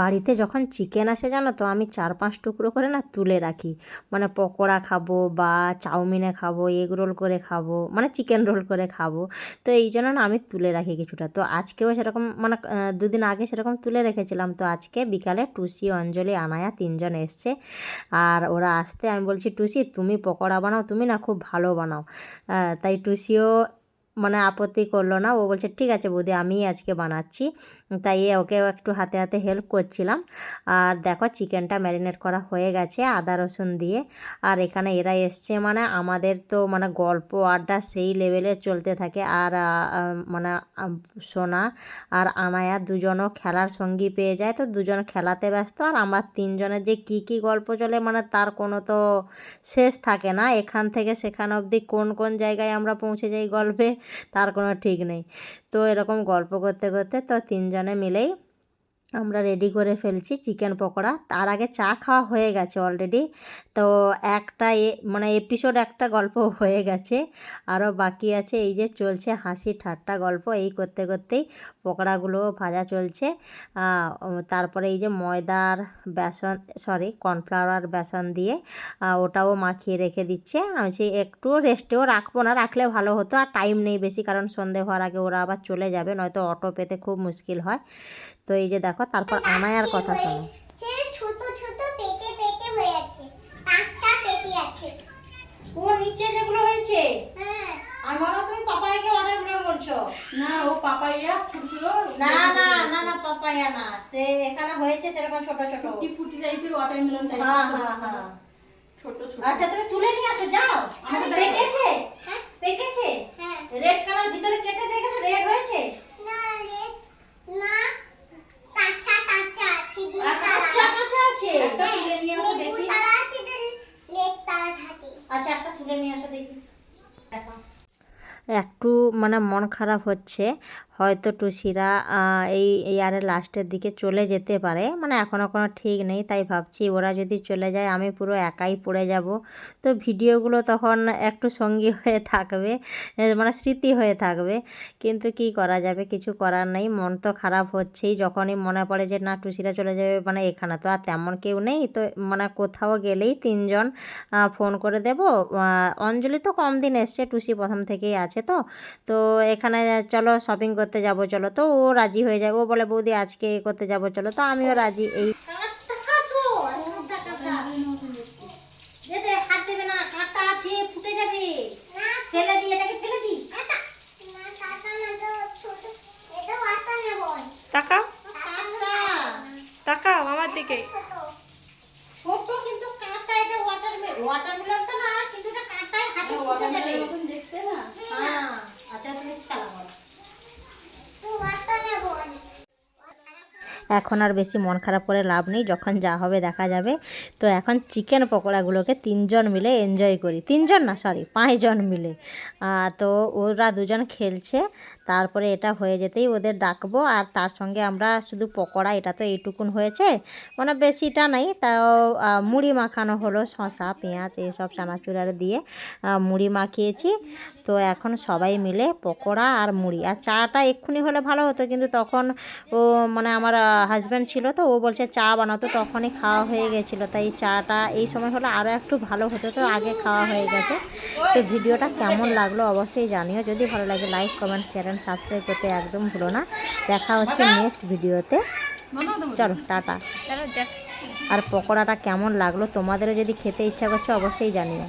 বাড়িতে যখন চিকেন আসে জানো তো, আমি চার পাঁচ টুকরো করে না তুলে রাখি। মানে পকোড়া খাব বা চাউমিনে খাব এগ রোল করে খাব মানে চিকেন রোল করে খাব। তো এই জন্য না আমি তুলে রাখি কিছুটা। তো আজকেও সেরকম মানে দুদিন আগে সেরকম তুলে রেখেছিলাম। তো আজকে বিকালে টুসি, অঞ্জলি, আনায়া তিনজন এসছে। আর ওরা আসতে আমি বলছি, টুসি, তুমি পকোড়া বানাও, তুমি না খুব ভালো বানাও। তাই টুসিও মানে আপত্তি করল না। ও বলছে, ঠিক আছে বৌদি, আমিই আজকে বানাচ্ছি। তাই ওকে একটু হাতে হাতে হেল্প করছিলাম। আর দেখো চিকেনটা ম্যারিনেট করা হয়ে গেছে আদা, রসুন দিয়ে। আর এখানে এরা এসছে মানে আমাদের তো মানে গল্প, আড্ডা সেই লেভেলে চলতে থাকে। আর মানে সোনা আর আনায়া দুজনও খেলার সঙ্গী পেয়ে যায়। তো দুজন খেলাতে ব্যস্ত। আর আমরা তিনজনের যে কি কি গল্প চলে মানে তার কোনো তো শেষ থাকে না। এখান থেকে সেখান অবধি কোন কোন জায়গায় আমরা পৌঁছে যাই গল্পে? তার কোনো ঠিক নেই। তো এরকম গল্প করতে করতে তো তিনজনে মিলেই আমরা রেডি করে ফেলছি চিকেন পকোড়া। তার আগে চা খাওয়া হয়ে গেছে অলরেডি তো একটা এ মানে এপিসোড একটা গল্প হয়ে গেছে। আরও বাকি আছে, এই যে চলছে হাসি ঠাট্টা গল্প। এই করতে করতেই পকোড়াগুলো ভাজা চলছে। তারপরে এই যে ময়দার বেসন সরি কর্নফ্লাওয়ার বেসন দিয়ে ওটাও মাখিয়ে রেখে দিচ্ছে। আমি সেই একটু রেস্টেও রাখব না, রাখলে ভালো হতো। আর টাইম নেই বেশি, কারণ সন্ধে হওয়ার আগে ওরা আবার চলে যাবে, নয়তো অটো পেতে খুব মুশকিল হয়। তো এই যে দেখো তারপর আনায়ার কথা শোনো। ছোট ছোট পেটে পেটে হয়ে আছে বাচ্চা পেটে আছে। ও নিচে যেগুলো হয়েছে? হ্যাঁ। আমি তুমি পাপায়াকে অর্ডার বলছো? না ও পাপাইয়া ছোট ছোট না না না না পাপায়া না। সে এখানে হয়েছে সেরকম ছোট ছোট। ফুটি ফুটি টাইপের ওয়াটারমেলন হ্যাঁ হ্যাঁ হ্যাঁ। ছোট ছোট। আচ্ছা তুমি তুলে নিয়ে আসো যাও। আমাকে পেকেছে? হ্যাঁ। পেকেছে? হ্যাঁ। রেড কালার ভিতরে কেটে দেখেছ? রেড না রে না কাঁচা কাঁচা আছে দুই আর কাঁচা কাঁচা আছে একটা তুলে নিয়ে আসো লেবু দেখি তারা আছে লেক তারা থাকে আচ্ছা একটা তুলে নিয়ে আসো দেখি দেখো একটু মানে মন খারাপ হচ্ছে। হয়তো টুসিরা এই ইয়ারের লাস্টের দিকে চলে যেতে পারে। মানে এখনও কোনো ঠিক নেই, তাই ভাবছি ওরা যদি চলে যায়, আমি পুরো একাই পড়ে যাব। তো ভিডিওগুলো তখন একটু সঙ্গী হয়ে থাকবে মানে স্মৃতি হয়ে থাকবে। কিন্তু কি করা যাবে, কিছু করার নেই, মন তো খারাপ হচ্ছেই। যখনই মনে পড়ে যে না, টুসিরা চলে যাবে মানে এখানে তো আর তেমন কেউ নেই। তো মানে কোথাও গেলেই তিনজন ফোন করে দেব। অঞ্জলি তো কম দিন এসছে, টুসি প্রথম থেকেই আছে তো। তো এখানে চলো শপিং করতে যাব চলো। তো ও রাজি হয়ে যায়। ও বলে বৌদি আজকে এ করতে যাব চলো। তো আমিও রাজি এই হাত দেবে না কাঁটা আছে ফুটে যাবে না ফেলে দিই এটাকে ফেলে দিই কাটা না কাটা না তো ছোট এটা বাতা তাকাও। তাকাও আমার দিকে। ছোট ছোট কিন্তু কাঁটা এটা ওয়াটার ওয়াটারমেলন তো না কিন্তু এটা কাঁটায় হাতে ফুটে যাবে ওয়াটারমেলন মতন দেখতে না হ্যাঁ আচ্ছা তুমি খেলা করো তো বাতা নেব এখন আর বেশি মন খারাপ করে লাভ নেই, যখন যা হবে দেখা যাবে। তো এখন চিকেন পকোড়াগুলোকে তিনজন মিলে এনজয় করি। তিনজন না সরি পাঁচজন মিলে। তো ওরা দুজন খেলছে। তারপরে এটা হয়ে যেতেই ওদের ডাকবো আর তার সঙ্গে আমরা শুধু পকোড়া, এটা তো এইটুকুন হয়েছে। মানে বেশিটা নাই, তাও মুড়ি মাখানো হলো, শসা, পেঁয়াজ, এসব চানাচুর আর দিয়ে মুড়ি মাখিয়েছি। তো এখন সবাই মিলে পকোড়া আর মুড়ি। আর চাটা এক্ষুনি হলে ভালো হতো, কিন্তু তখন ও মানে আমার হাজব্যান্ড ছিল তো, ও বলছে চা বানাতো তখনই খাওয়া হয়ে গেছিল। তাই চাটা এই সময় হলে আরও একটু ভালো হতো, তো আগে খাওয়া হয়ে গেছে। তো ভিডিওটা কেমন লাগল অবশ্যই জানিও। যদি ভালো লাগে like comment share and subscribe করতে একদম ভুলো না। দেখা হচ্ছে নেক্সট ভিডিওতে চলো টাটা। আর পকোড়াটা কেমন লাগল তোমাদেরও যদি খেতে ইচ্ছা করছে অবশ্যই জানিও।